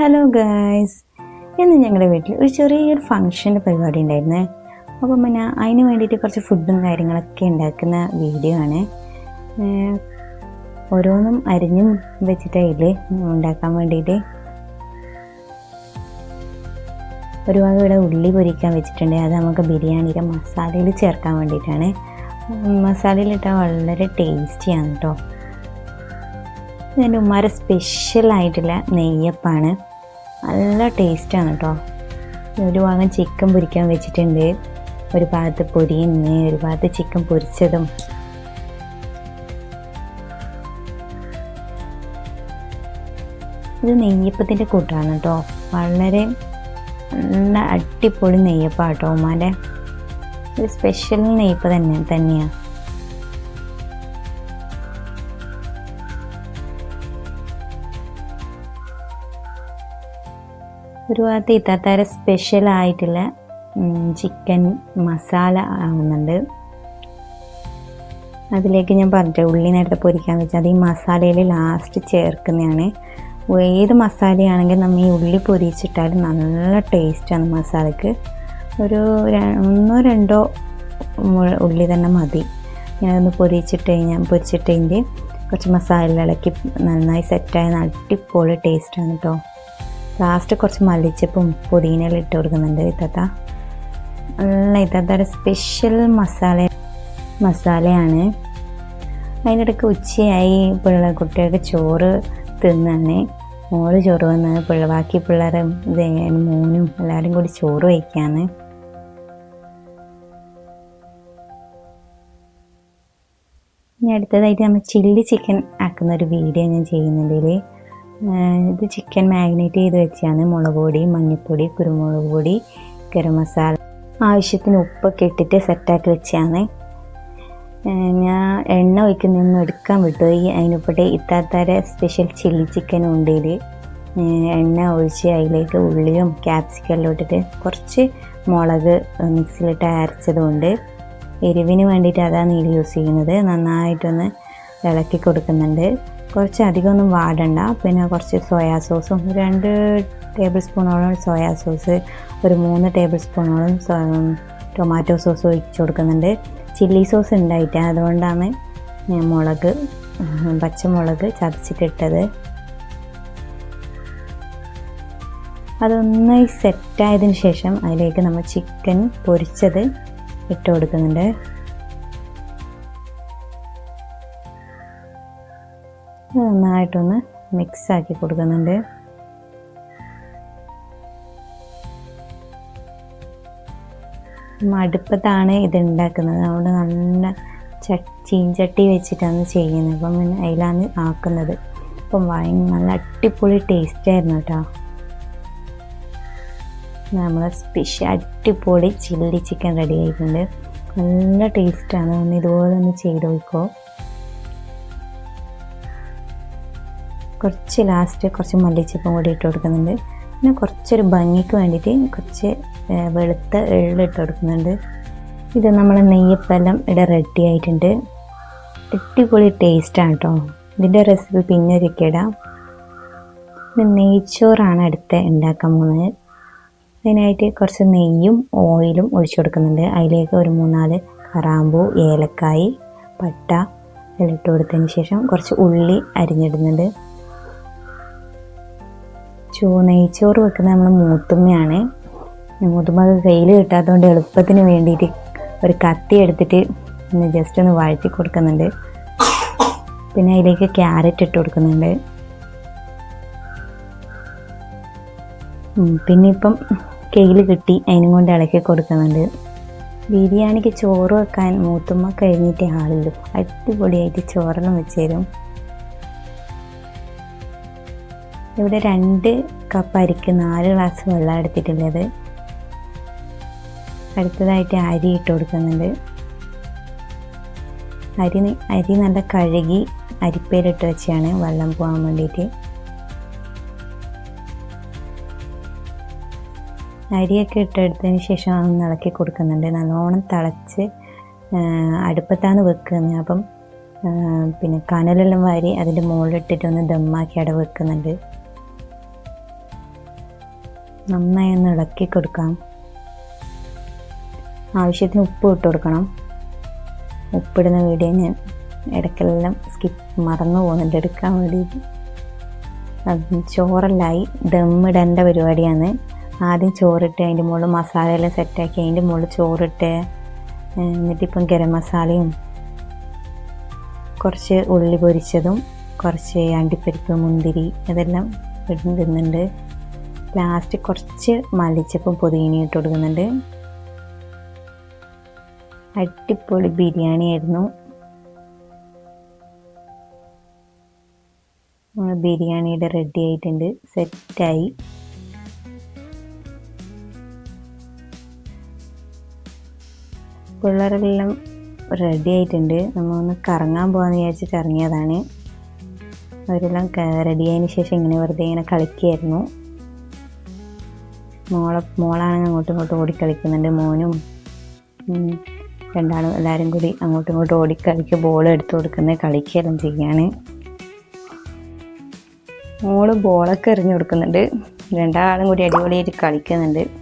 Hello guys ഇന്ന് ഞങ്ങളുടെ വീട്ടിൽ ഒരു ചെറിയൊരു ഫങ്ഷന്റെ പരിപാടി ഉണ്ടായിരുന്നേ. അപ്പം പിന്നെ അതിന് വേണ്ടിയിട്ട് കുറച്ച് ഫുഡും കാര്യങ്ങളൊക്കെ ഉണ്ടാക്കുന്ന വീഡിയോ ആണ്. ഓരോന്നും അരിഞ്ഞും വെച്ചിട്ടായില്ലേ ഉണ്ടാക്കാൻ വേണ്ടിയിട്ട്. ഒരു ഇവിടെ ഉള്ളി പൊരിക്കാൻ വെച്ചിട്ടുണ്ട്. അത് നമുക്ക് ബിരിയാണിയുടെ മസാലയിൽ ചേർക്കാൻ വേണ്ടിയിട്ടാണ്. മസാലയിലിട്ടാൽ വളരെ ടേസ്റ്റിയാണ് കേട്ടോ ഇതിന്റെ ഉമ്മാരെ സ്പെഷ്യലായിട്ടുള്ള നെയ്യപ്പാണ്. നല്ല ടേസ്റ്റാണ് കേട്ടോ ഒരു ഭാഗം ചിക്കൻ പൊരിക്കാൻ വെച്ചിട്ടുണ്ട്. ഒരു ഭാഗത്ത് പൊരിയുന്ന ഒരു ഭാഗത്ത് ചിക്കൻ പൊരിച്ചതും. ഇത് നെയ്യപ്പത്തിന്റെ കൂട്ടാണ് കേട്ടോ വളരെ നല്ല അടിപൊളി നെയ്യപ്പാട്ടോ ഉമ്മാന്റെ. ഒരു സ്പെഷ്യൽ നെയ്യപ്പ് തന്നെ തന്നെയാണ് ഒരു ഭാഗത്ത് സ്പെഷ്യൽ ആയിട്ടുള്ള ചിക്കൻ മസാല ആവുന്നുണ്ട്. അതിലേക്ക് ഞാൻ പറഞ്ഞിട്ട് ഉള്ളി നേരത്തെ പൊരിക്കാൻ വെച്ചാൽ അത് ഈ മസാലയിൽ ലാസ്റ്റ് ചേർക്കുന്നതാണ്. ഏത് മസാലയാണെങ്കിൽ നമ്മൾ ഈ ഉള്ളി പൊരിച്ചിട്ടാൽ നല്ല ടേസ്റ്റാണ് മസാലയ്ക്ക് ഒരു ഒന്നോ രണ്ടോ ഉള്ളി തന്നെ മതി. ഞാനൊന്ന് പൊരിച്ചിട്ട് കഴിഞ്ഞാൽ പൊരിച്ചിട്ടതിന്റെ കുറച്ച് മസാല ഇളക്കി നന്നായി സെറ്റായ അടിപൊളി ടേസ്റ്റാണ് കേട്ടോ ലാസ്റ്റ് കുറച്ച് മല്ലിച്ചപ്പും പുതിനയിലും ഇട്ട് കൊടുക്കുന്നുണ്ട് ഇത്തത്ത. നല്ല ഇത്തത്ത സ്പെഷ്യൽ മസാല മസാലയാണ്. അതിനിടയ്ക്ക് ഉച്ചയായി പിള്ളേർ കുട്ടികൾക്ക് ചോറ് തിന്നാണ് മോൾ ചോറ് വന്ന് പിള്ള ബാക്കി പിള്ളേരും മോനും എല്ലാവരും കൂടി ചോറ് വയ്ക്കാന്ന് ഇനി അടുത്തതായിട്ട് നമ്മൾ ചില്ലി ചിക്കൻ ആക്കുന്ന ഒരു വീഡിയോ ഞാൻ ചെയ്യുന്നുണ്ട് ഇതിൽ ഇത് ചിക്കൻ മാഗ്നേറ്റ് ചെയ്ത് വെച്ചാണ്. മുളക് പൊടി മഞ്ഞൾപ്പൊടി കുരുമുളക് പൊടി ഗരം മസാല. ആവശ്യത്തിന് ഉപ്പൊക്കെ ഇട്ടിട്ട് സെറ്റാക്കി വെച്ചാണ്. ഞാൻ എണ്ണ ഒഴിക്കുന്നൊന്നും എടുക്കാൻ വിട്ടു. വിട്ടുപോയി അതിനിപ്പോട്ടെ ഇത്താത്താരെ സ്പെഷ്യൽ ചില്ലി ചിക്കനും ഉണ്ട് ഇതിൽ എണ്ണ ഒഴിച്ച് അതിലേക്ക് ഉള്ളിയും ക്യാപ്സിക്കെല്ലാം ഇട്ടിട്ട് കുറച്ച് മുളക് മിക്സിയിലിട്ട് അരച്ചതുകൊണ്ട് എരിവിന് വേണ്ടിയിട്ട് അതാണ് ഇതിൽ യൂസ് ചെയ്യുന്നത്. നന്നായിട്ടൊന്ന് ഇളക്കി കൊടുക്കുന്നുണ്ട്. കുറച്ച് അധികമൊന്നും വാടണ്ട. പിന്നെ കുറച്ച് സോയാ സോസും രണ്ട് ടേബിൾ സ്പൂണോളം സോയാ സോസ് ഒരു മൂന്ന് ടേബിൾ സ്പൂണോളം ടൊമാറ്റോ സോസ് ഒഴിച്ച് കൊടുക്കുന്നുണ്ട്. ചില്ലി സോസ് ഉണ്ടായിട്ട് അതുകൊണ്ടാണ് ഞാൻ മുളക് പച്ചമുളക് ചതച്ചിട്ടിട്ടത്. അതൊന്നായി സെറ്റായതിന് ശേഷം അതിലേക്ക് നമ്മൾ ചിക്കൻ പൊരിച്ചത് ഇട്ട് കൊടുക്കുന്നുണ്ട്. നന്നായിട്ടൊന്ന് മിക്സ് ആക്കി കൊടുക്കുന്നുണ്ട്. മടുപ്പത്താണ് ഇത് ഉണ്ടാക്കുന്നത് അതുകൊണ്ട് നല്ല ച ചീഞ്ചട്ടി വെച്ചിട്ടാണ് ചെയ്യുന്നത്. അപ്പം പിന്നെ അതിലാണ് ആക്കുന്നത്. അപ്പം ഭയ നല്ല അടിപൊളി ടേസ്റ്റ് ആയിരുന്നു കേട്ടോ. നമ്മളെ സ്പെഷ്യൽ അടിപൊളി ചില്ലി ചിക്കൻ റെഡി ആയിട്ടുണ്ട്. നല്ല ടേസ്റ്റാണ് ഒന്ന് ഇതുപോലെ ഒന്ന് ചെയ്ത് നോക്കോ. കുറച്ച് ലാസ്റ്റ് കുറച്ച് മല്ലിച്ചപ്പും കൂടി ഇട്ട് കൊടുക്കുന്നുണ്ട്. പിന്നെ കുറച്ചൊരു ഭംഗിക്ക് വേണ്ടിയിട്ട് കുറച്ച് വെളുത്ത എള്ള് ഇട്ട് കൊടുക്കുന്നുണ്ട്. ഇത് നമ്മൾ നെയ്യപ്പെല്ലാം ഇവിടെ റെഡി ആയിട്ടുണ്ട്. അടിപൊളി ടേസ്റ്റാണ് കേട്ടോ ഇതിന്റെ റെസിപ്പി പിന്നെ ഇടാം. ഇത് നെയ്ച്ചോറാണ് അടുത്ത ഉണ്ടാക്കാൻ പോകുന്നത്. അതിനായിട്ട് കുറച്ച് നെയ്യും ഓയിലും ഒഴിച്ചു കൊടുക്കുന്നുണ്ട്. അതിലേക്ക് ഒരു മൂന്നാൽ കറാമ്പൂ ഏലക്കായി പട്ട എല്ലാം ഇട്ട് കൊടുത്തതിന് ശേഷം കുറച്ച് ഉള്ളി അരിഞ്ഞിടുന്നുണ്ട്. ചോ നെയ്ച്ചോറ് വെക്കുന്നത് നമ്മൾ മൂത്തുമ്മയാണ്. മൂത്തുമ്മക്ക് കയ്യിൽ കിട്ടാത്തതുകൊണ്ട് എളുപ്പത്തിന് വേണ്ടിയിട്ട് ഒരു കത്തി എടുത്തിട്ട് ഒന്ന് ജസ്റ്റ് ഒന്ന് വഴറ്റി കൊടുക്കുന്നുണ്ട്. പിന്നെ അതിലേക്ക് ക്യാരറ്റ് ഇട്ട് കൊടുക്കുന്നുണ്ട്. പിന്നെ ഇപ്പം കയ്യിൽ കിട്ടി അതിനും കൊണ്ട് ഇളക്കി കൊടുക്കുന്നുണ്ട്. ബിരിയാണിക്ക് ചോറ് വെക്കാൻ മൂത്തുമ്മ കഴിഞ്ഞിട്ടേ ആളുള്ളൂ അടിപൊളിയായിട്ട് ചോറെല്ലാം വെച്ച് തരും. ഇവിടെ രണ്ട് കപ്പ് അരിക്ക് നാല് ഗ്ലാസ് വെള്ളം എടുത്തിട്ടുള്ളത്. അടുത്തതായിട്ട് അരി ഇട്ട് കൊടുക്കുന്നുണ്ട്. അരി അരി നല്ല കഴുകി അരിപ്പയിലിട്ട് വെച്ചാണ് വെള്ളം പോകാൻ വേണ്ടിയിട്ട്. അരിയൊക്കെ ഇട്ടെടുത്തതിന് ശേഷം അതൊന്ന് ഇളക്കി കൊടുക്കുന്നുണ്ട്. നല്ലോണം തിളച്ച് അടുപ്പത്താണ് വെക്കുന്നത് അപ്പം പിന്നെ കനലെല്ലാം വാരി അതിന്റെ മുകളിലിട്ടിട്ടൊന്ന് ദമ്മാക്കി അവിടെ വെക്കുന്നുണ്ട്. നന്നായി ഒന്ന് ഇളക്കി കൊടുക്കാം. ആവശ്യത്തിന് ഉപ്പ് ഇട്ട് കൊടുക്കണം. ഉപ്പിടുന്ന വീഡിയോ ഞാൻ ഇടയ്ക്കെല്ലാം സ്കിപ്പ് മറന്നു പോകുന്നുണ്ട്. എടുക്കാൻ വേണ്ടിയിട്ട് ചോറല്ലായി. ദമ്മിടേണ്ട പരിപാടിയാണ്. ആദ്യം ചോറിട്ട് അതിന്റെ മുകളിൽ മസാലയെല്ലാം സെറ്റാക്കി അതിന്റെ മുകളിൽ ചോറിട്ട് എന്നിട്ടിപ്പം ഗരം മസാലയും കുറച്ച് ഉള്ളി പൊരിച്ചതും കുറച്ച് അണ്ടിപ്പരിപ്പ് മുന്തിരി അതെല്ലാം ഇടുന്നുണ്ട് ലാസ്റ്റ് കുറച്ച് മല്ലിച്ചപ്പും പുതിന ഇട്ട് കൊടുക്കുന്നുണ്ട്. അടിപൊളി ബിരിയാണി ആയിരുന്നു. ബിരിയാണിയുടെ റെഡി ആയിട്ടുണ്ട്. സെറ്റായി പിള്ളേരെല്ലാം റെഡി ആയിട്ടുണ്ട്. നമ്മൾ ഒന്ന് കറങ്ങാൻ പോകാമെന്ന് വിചാരിച്ചിട്ട് ഇറങ്ങിയതാണ്. അവരെല്ലാം റെഡി ആയതിന് ശേഷം ഇങ്ങനെ വെറുതെ ഇങ്ങനെ കളിക്കുകയായിരുന്നു മോളെ മോളാണെങ്കിൽ അങ്ങോട്ടും ഇങ്ങോട്ടും ഓടിക്കളിക്കുന്നുണ്ട്. മോനും രണ്ടാളും എല്ലാവരും കൂടി അങ്ങോട്ടും ഇങ്ങോട്ടും ഓടിക്കളിക്ക് ബോൾ എടുത്തു കൊടുക്കുന്നത് കളിക്കുകയെല്ലാം ചെയ്യാണ്. മോൾ ബോളൊക്കെ എറിഞ്ഞു കൊടുക്കുന്നുണ്ട്. രണ്ടാളും കൂടി അടിപൊളിയായിട്ട് കളിക്കുന്നുണ്ട്.